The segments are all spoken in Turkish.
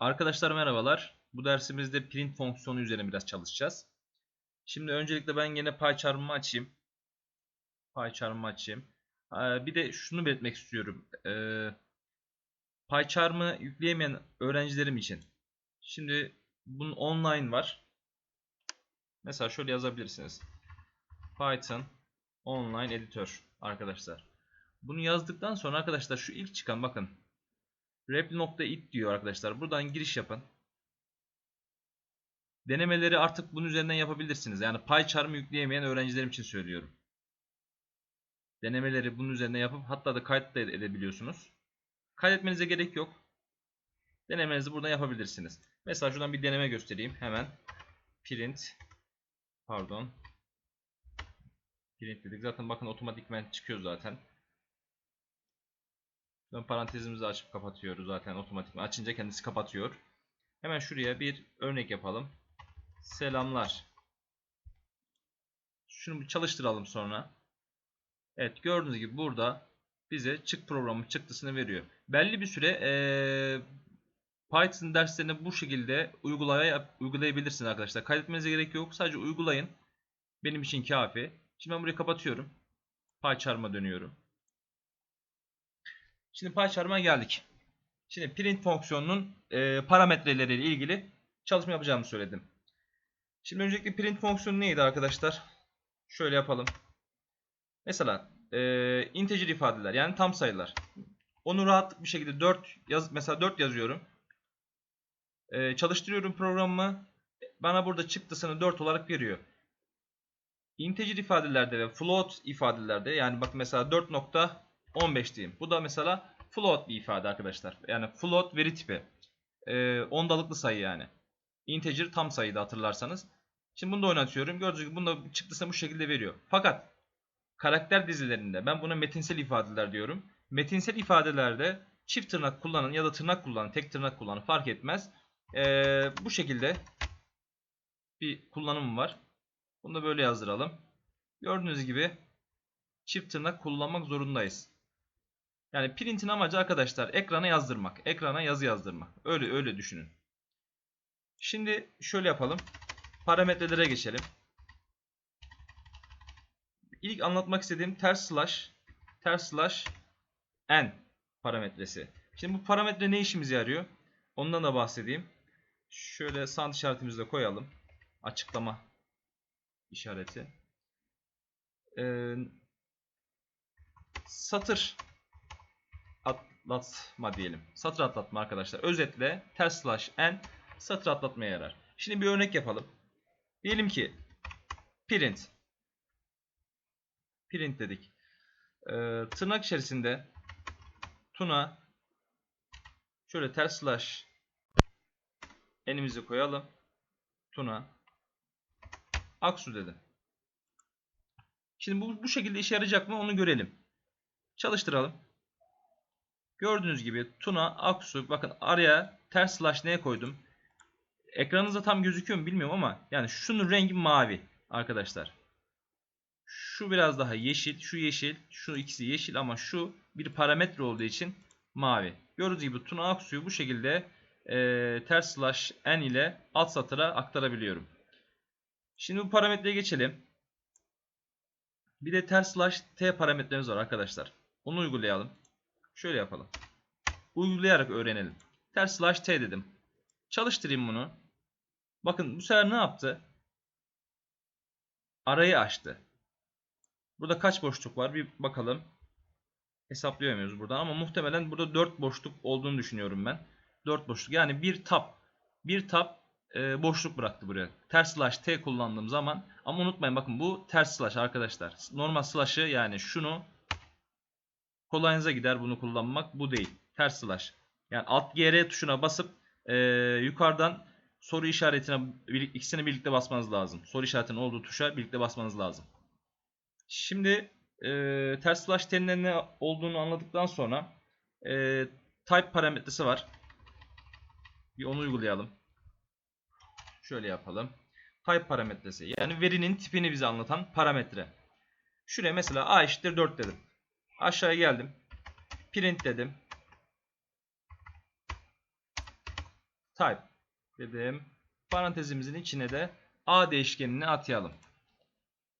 Arkadaşlar merhabalar. Bu dersimizde print fonksiyonu üzerine biraz çalışacağız. Şimdi öncelikle ben yine PyCharm'ımı açayım. PyCharm'ımı açayım. Ee, Bir de şunu belirtmek istiyorum. Ee, PyCharm'ı yükleyemeyen öğrencilerim için. Şimdi bunun online var. Mesela şöyle yazabilirsiniz. Python online editör arkadaşlar. Bunu yazdıktan sonra arkadaşlar şu ilk çıkan bakın Repli.it diyor arkadaşlar. Buradan giriş yapın. Denemeleri artık bunun üzerinden yapabilirsiniz. Yani PyCharm'ı yükleyemeyen öğrencilerim için söylüyorum. Denemeleri bunun üzerinden yapıp hatta da kayıt da edebiliyorsunuz. Kaydetmenize gerek yok. Denemenizi buradan yapabilirsiniz. Mesela şuradan bir deneme göstereyim. Hemen print pardon print dedik. Zaten bakın otomatikmen çıkıyor zaten. Ön parantezimizi açıp kapatıyoruz zaten otomatik. Açınca kendisi kapatıyor. Hemen şuraya bir örnek yapalım. Selamlar. Şunu bir çalıştıralım sonra. Evet gördüğünüz gibi burada bize çık programı çıktısını veriyor. Belli bir süre ee, Python derslerini bu şekilde uygulaya, uygulayabilirsiniz arkadaşlar. Kaydetmenize gerek yok. Sadece uygulayın. Benim için kafi. Şimdi ben burayı kapatıyorum. PyCharm'a dönüyorum. Şimdi PyCharm'a geldik. Şimdi print fonksiyonunun e, parametreleriyle ilgili çalışma yapacağımı söyledim. Şimdi öncelikle print fonksiyonu neydi arkadaşlar? Şöyle yapalım. Mesela e, integer ifadeler yani tam sayılar. Onu rahat bir şekilde 4 yaz mesela 4 yazıyorum. E, çalıştırıyorum programımı. Bana burada çıktısını 4 olarak veriyor. Integer ifadelerde ve float ifadelerde yani bak mesela 4 15 diyeyim. Bu da mesela float bir ifade arkadaşlar. Yani float veri tipi. Ee, ondalıklı sayı yani. Integer tam sayıda hatırlarsanız. Şimdi bunu da oynatıyorum. Gördüğünüz gibi bunda çıktısını bu şekilde veriyor. Fakat karakter dizilerinde ben buna metinsel ifadeler diyorum. Metinsel ifadelerde çift tırnak kullanın ya da tırnak kullanın, tek tırnak kullanın fark etmez. Ee, bu şekilde bir kullanım var. Bunu da böyle yazdıralım. Gördüğünüz gibi çift tırnak kullanmak zorundayız. Yani print'in amacı arkadaşlar ekrana yazdırmak. Ekrana yazı yazdırmak. Öyle öyle düşünün. Şimdi şöyle yapalım. Parametrelere geçelim. İlk anlatmak istediğim ters slash ters slash n parametresi. Şimdi bu parametre ne işimize yarıyor? Ondan da bahsedeyim. Şöyle sant işaretimizi de koyalım. Açıklama işareti. Ee, satır atlatma diyelim. Satır atlatma arkadaşlar. Özetle ters slash n satır atlatmaya yarar. Şimdi bir örnek yapalım. Diyelim ki print print dedik. Ee, tırnak içerisinde tuna şöyle ters slash n'imizi koyalım. Tuna aksu dedim. Şimdi bu, bu şekilde işe yarayacak mı onu görelim. Çalıştıralım. Gördüğünüz gibi Tuna, Aksu bakın araya ters slash neye koydum. Ekranınızda tam gözüküyor mu bilmiyorum ama yani şunun rengi mavi arkadaşlar. Şu biraz daha yeşil, şu yeşil, şu ikisi yeşil ama şu bir parametre olduğu için mavi. Gördüğünüz gibi Tuna Aksu'yu bu şekilde e, ters slash n ile alt satıra aktarabiliyorum. Şimdi bu parametreye geçelim. Bir de ters slash t parametremiz var arkadaşlar. Onu uygulayalım. Şöyle yapalım. Uygulayarak öğrenelim. Ters slash t dedim. Çalıştırayım bunu. Bakın bu sefer ne yaptı? Arayı açtı. Burada kaç boşluk var bir bakalım. Hesaplayamıyoruz buradan ama muhtemelen burada 4 boşluk olduğunu düşünüyorum ben. 4 boşluk yani bir tab. Bir tab e, boşluk bıraktı buraya. Ters slash t kullandığım zaman ama unutmayın bakın bu ters slash arkadaşlar. Normal slash'ı yani şunu kolayınıza gider bunu kullanmak. Bu değil. Ters slash. Yani alt GR tuşuna basıp e, yukarıdan soru işaretine ikisini birlikte basmanız lazım. Soru işaretinin olduğu tuşa birlikte basmanız lazım. Şimdi e, ters slash t'nin ne olduğunu anladıktan sonra e, type parametresi var. Bir onu uygulayalım. Şöyle yapalım. Type parametresi. Yani verinin tipini bize anlatan parametre. Şuraya mesela a eşittir 4 dedim. Aşağıya geldim. Print dedim. type dedim. Parantezimizin içine de a değişkenini atayalım.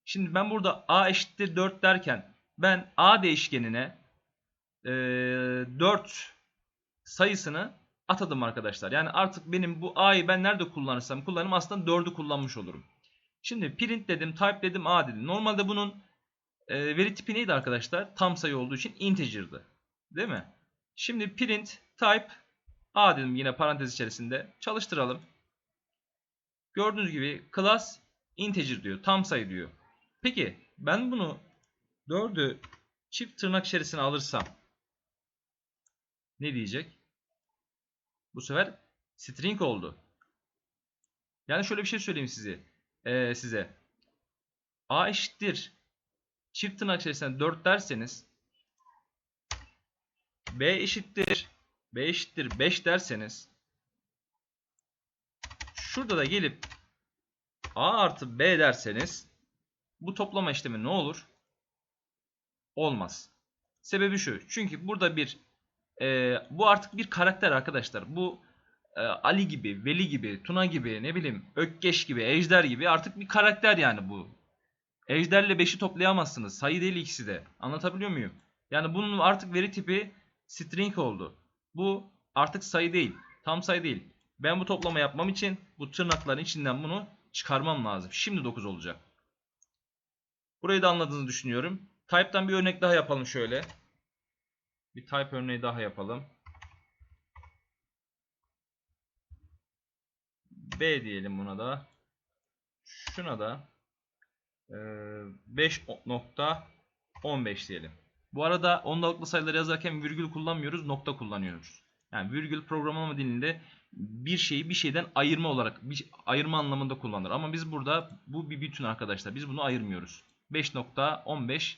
Şimdi ben burada a eşittir 4 derken ben a değişkenine e, 4 sayısını atadım arkadaşlar. Yani artık benim bu a'yı ben nerede kullanırsam kullanırım aslında 4'ü kullanmış olurum. Şimdi print dedim, type dedim, a dedim. Normalde bunun e, veri tipi neydi arkadaşlar? Tam sayı olduğu için integer'dı. Değil mi? Şimdi print type a dedim yine parantez içerisinde. Çalıştıralım. Gördüğünüz gibi class integer diyor. Tam sayı diyor. Peki ben bunu 4'ü çift tırnak içerisine alırsam ne diyecek? Bu sefer string oldu. Yani şöyle bir şey söyleyeyim size. Ee, size. A eşittir. Çift tırnak içerisinde 4 derseniz B eşittir. B eşittir 5 derseniz şurada da gelip A artı B derseniz bu toplama işlemi ne olur? Olmaz. Sebebi şu. Çünkü burada bir e, bu artık bir karakter arkadaşlar. Bu e, Ali gibi, Veli gibi, Tuna gibi, ne bileyim Ökkeş gibi, Ejder gibi artık bir karakter yani bu. Ejderle 5'i toplayamazsınız. Sayı değil ikisi de. Anlatabiliyor muyum? Yani bunun artık veri tipi string oldu. Bu artık sayı değil. Tam sayı değil. Ben bu toplama yapmam için bu tırnakların içinden bunu çıkarmam lazım. Şimdi 9 olacak. Burayı da anladığınızı düşünüyorum. Type'dan bir örnek daha yapalım şöyle. Bir type örneği daha yapalım. B diyelim buna da. Şuna da 5.15 diyelim. Bu arada ondalıklı sayıları yazarken virgül kullanmıyoruz, nokta kullanıyoruz. Yani virgül programlama dilinde bir şeyi bir şeyden ayırma olarak, bir ayırma anlamında kullanılır. Ama biz burada bu bir bütün arkadaşlar. Biz bunu ayırmıyoruz. 5.15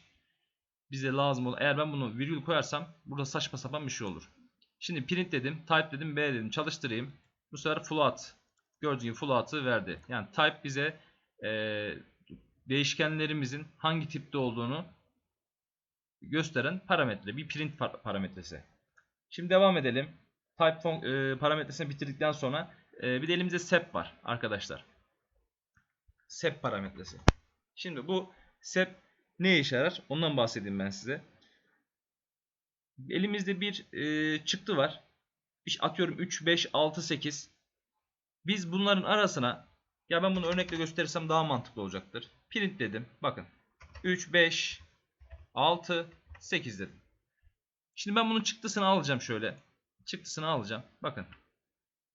bize lazım olur. Eğer ben bunu virgül koyarsam burada saçma sapan bir şey olur. Şimdi print dedim, type dedim, b dedim. Çalıştırayım. Bu sefer float. Gördüğünüz gibi float'ı verdi. Yani type bize e, değişkenlerimizin hangi tipte olduğunu gösteren parametre. Bir print parametresi. Şimdi devam edelim. Type e, parametresini bitirdikten sonra e, bir de elimizde sep var arkadaşlar. Sep parametresi. Şimdi bu sep ne işe yarar? Ondan bahsedeyim ben size. Elimizde bir e, çıktı var. Atıyorum 3, 5, 6, 8. Biz bunların arasına ya ben bunu örnekle gösterirsem daha mantıklı olacaktır. Print dedim. Bakın. 3, 5, 6, 8 dedim. Şimdi ben bunun çıktısını alacağım şöyle. Çıktısını alacağım. Bakın.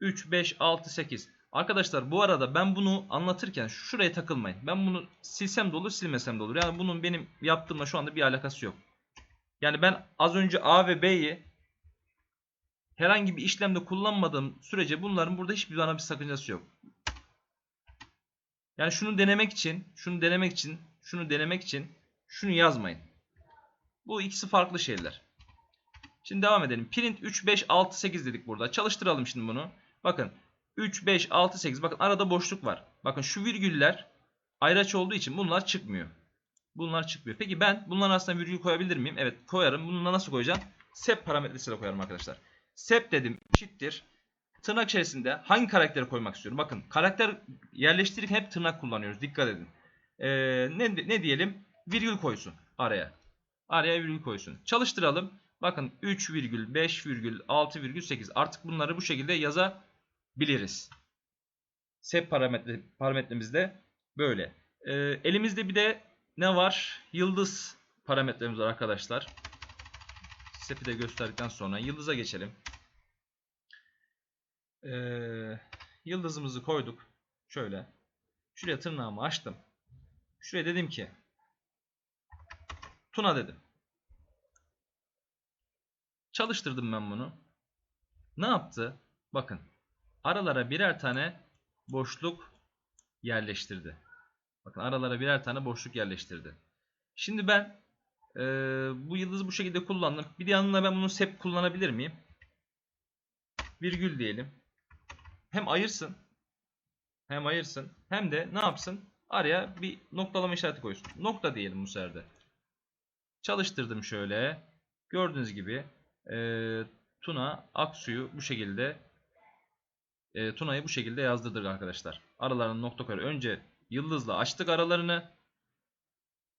3, 5, 6, 8. Arkadaşlar bu arada ben bunu anlatırken şuraya takılmayın. Ben bunu silsem de olur silmesem de olur. Yani bunun benim yaptığımla şu anda bir alakası yok. Yani ben az önce A ve B'yi herhangi bir işlemde kullanmadığım sürece bunların burada hiçbir bana bir sakıncası yok. Yani şunu denemek için, şunu denemek için, şunu denemek için şunu yazmayın. Bu ikisi farklı şeyler. Şimdi devam edelim. Print 3, 5, 6, 8 dedik burada. Çalıştıralım şimdi bunu. Bakın 3, 5, 6, 8. Bakın arada boşluk var. Bakın şu virgüller ayraç olduğu için bunlar çıkmıyor. Bunlar çıkmıyor. Peki ben bunların arasına virgül koyabilir miyim? Evet koyarım. Bunu nasıl koyacağım? Sep parametresiyle koyarım arkadaşlar. Sep dedim eşittir. Tırnak içerisinde hangi karakteri koymak istiyorum? Bakın karakter yerleştirirken hep tırnak kullanıyoruz. Dikkat edin. Ee, ne, ne diyelim? Virgül koysun araya. Araya virgül koysun. Çalıştıralım. Bakın 3,5,6,8 artık bunları bu şekilde yazabiliriz. Sep parametre, parametremiz de böyle. Ee, elimizde bir de ne var? Yıldız parametremiz var arkadaşlar. Sep'i de gösterdikten sonra yıldıza geçelim. Ee, yıldızımızı koyduk. Şöyle. Şuraya tırnağımı açtım. Şuraya dedim ki Tuna dedim. Çalıştırdım ben bunu. Ne yaptı? Bakın. Aralara birer tane boşluk yerleştirdi. Bakın aralara birer tane boşluk yerleştirdi. Şimdi ben e, bu yıldızı bu şekilde kullandım. Bir de yanına ben bunu sep kullanabilir miyim? Virgül diyelim. Hem ayırsın. Hem ayırsın. Hem de ne yapsın? Araya bir noktalama işareti koysun. Nokta diyelim bu seferde. Çalıştırdım şöyle. Gördüğünüz gibi e, Tuna Aksu'yu bu şekilde e, Tuna'yı bu şekilde yazdırdık arkadaşlar. Aralarını nokta koyar. Önce yıldızla açtık aralarını.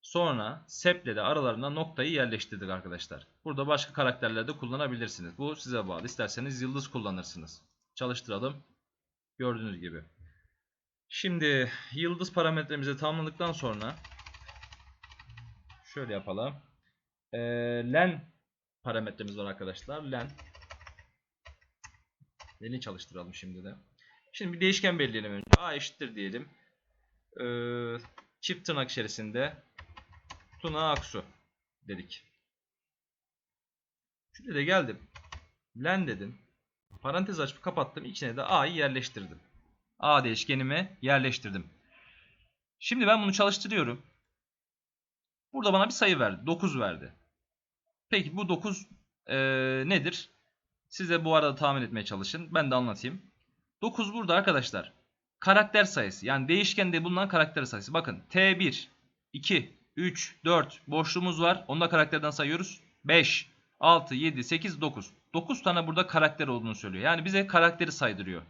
Sonra seple de aralarına noktayı yerleştirdik arkadaşlar. Burada başka karakterler de kullanabilirsiniz. Bu size bağlı. İsterseniz yıldız kullanırsınız. Çalıştıralım. Gördüğünüz gibi. Şimdi yıldız parametremizi tamamladıktan sonra şöyle yapalım. Ee, len parametremiz var arkadaşlar. Len. Len'i çalıştıralım şimdi de. Şimdi bir değişken belirleyelim önce. A eşittir diyelim. Ee, çift tırnak içerisinde Tuna Aksu dedik. Şuraya da geldim. Len dedim. Parantez açıp kapattım. İçine de A'yı yerleştirdim. A değişkenime yerleştirdim. Şimdi ben bunu çalıştırıyorum. Burada bana bir sayı verdi. 9 verdi. Peki bu 9 e, nedir? Size bu arada tahmin etmeye çalışın. Ben de anlatayım. 9 burada arkadaşlar. Karakter sayısı. Yani değişkende bulunan karakter sayısı. Bakın T1, 2, 3, 4 boşluğumuz var. Onu da karakterden sayıyoruz. 5, 6, 7, 8, 9. 9 tane burada karakter olduğunu söylüyor. Yani bize karakteri saydırıyor.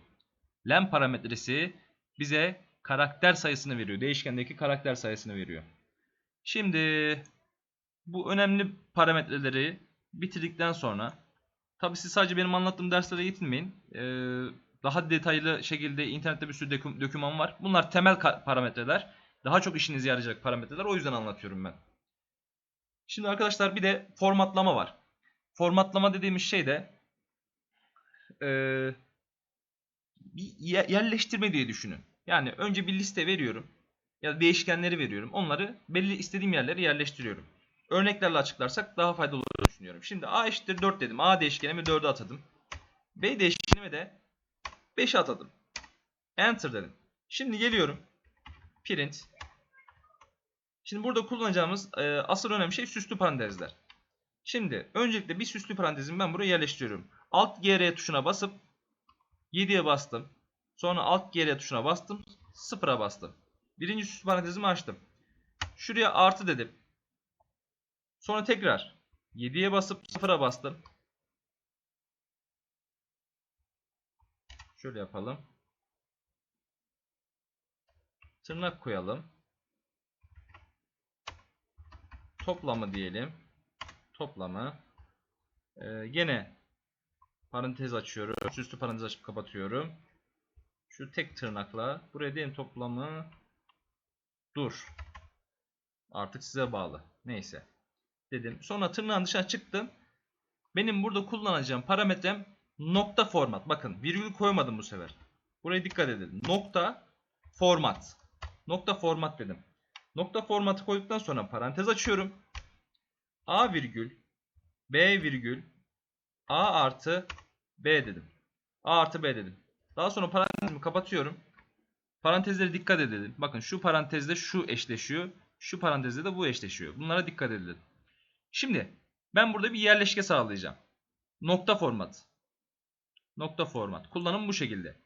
Len parametresi bize karakter sayısını veriyor. Değişkendeki karakter sayısını veriyor. Şimdi bu önemli parametreleri bitirdikten sonra tabi siz sadece benim anlattığım derslere yetinmeyin. Ee, daha detaylı şekilde internette bir sürü dokü- doküman var. Bunlar temel parametreler. Daha çok işinize yarayacak parametreler. O yüzden anlatıyorum ben. Şimdi arkadaşlar bir de formatlama var. Formatlama dediğimiz şey de eee bir ye- yerleştirme diye düşünün. Yani önce bir liste veriyorum. Ya da değişkenleri veriyorum. Onları belli istediğim yerlere yerleştiriyorum. Örneklerle açıklarsak daha faydalı olur düşünüyorum. Şimdi A eşittir 4 dedim. A değişkenimi 4'e atadım. B değişkenimi de 5'e atadım. Enter dedim. Şimdi geliyorum. Print. Şimdi burada kullanacağımız e, asıl önemli şey süslü parantezler. Şimdi öncelikle bir süslü parantezimi ben buraya yerleştiriyorum. Alt GR tuşuna basıp 7'ye bastım. Sonra alt GR tuşuna bastım. 0'a bastım. Birinci süslü parantezimi açtım. Şuraya artı dedim. Sonra tekrar 7'ye basıp 0'a bastım. Şöyle yapalım. Tırnak koyalım. Toplamı diyelim. Toplamı. Ee, gene parantez açıyorum. Süslü parantez açıp kapatıyorum. Şu tek tırnakla. Buraya diyelim toplamı. Dur. Artık size bağlı. Neyse. Dedim. Sonra tırnağın dışına çıktım. Benim burada kullanacağım parametrem nokta format. Bakın virgül koymadım bu sefer. Buraya dikkat edin. Nokta format. Nokta format dedim. Nokta formatı koyduktan sonra parantez açıyorum. A virgül B virgül A artı B dedim. A artı B dedim. Daha sonra parantezimi kapatıyorum. Parantezlere dikkat edelim. Bakın şu parantezde şu eşleşiyor. Şu parantezde de bu eşleşiyor. Bunlara dikkat edelim. Şimdi ben burada bir yerleşke sağlayacağım. Nokta format. Nokta format. Kullanım bu şekilde.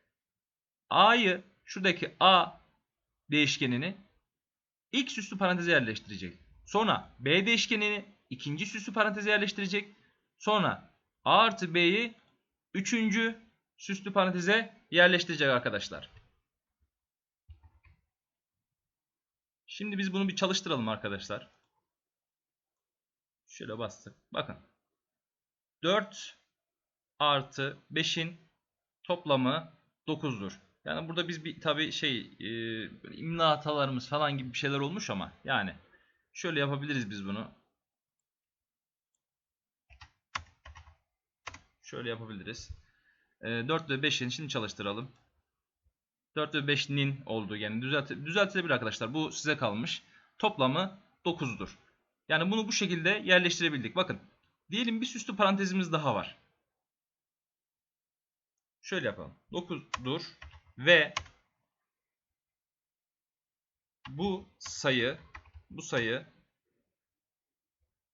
A'yı şuradaki A değişkenini ilk süslü paranteze yerleştirecek. Sonra B değişkenini ikinci süslü paranteze yerleştirecek. Sonra A artı B'yi üçüncü süslü paranteze yerleştirecek arkadaşlar. Şimdi biz bunu bir çalıştıralım arkadaşlar. Şöyle bastık. Bakın. 4 artı 5'in toplamı 9'dur. Yani burada biz bir tabi şey e, imla hatalarımız falan gibi bir şeyler olmuş ama yani şöyle yapabiliriz biz bunu. Şöyle yapabiliriz. E, 4 ve 5'in şimdi çalıştıralım. 4 ve 5'nin olduğu yani düzelt düzeltilebilir arkadaşlar. Bu size kalmış. Toplamı 9'dur. Yani bunu bu şekilde yerleştirebildik. Bakın. Diyelim bir süslü parantezimiz daha var. Şöyle yapalım. 9'dur ve bu sayı bu sayı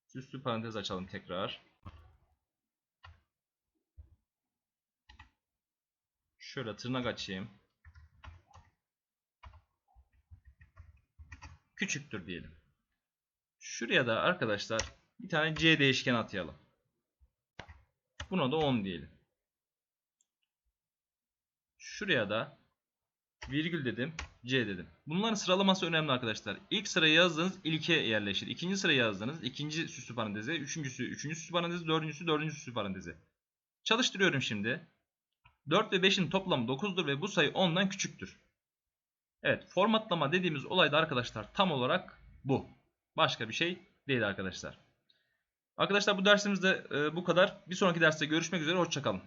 süslü parantez açalım tekrar. Şöyle tırnak açayım. Küçüktür diyelim. Şuraya da arkadaşlar bir tane C değişken atayalım. Buna da 10 diyelim. Şuraya da virgül dedim. C dedim. Bunların sıralaması önemli arkadaşlar. İlk sırayı yazdığınız ilke yerleşir. İkinci sırayı yazdığınız ikinci süslü paranteze. Üçüncüsü üçüncü süslü parantezi. Dördüncüsü dördüncü süslü parantezi. Çalıştırıyorum şimdi. 4 ve 5'in toplamı 9'dur ve bu sayı 10'dan küçüktür. Evet formatlama dediğimiz olay da arkadaşlar tam olarak bu. Başka bir şey değil arkadaşlar. Arkadaşlar bu dersimizde e, bu kadar. Bir sonraki derste görüşmek üzere. Hoşçakalın.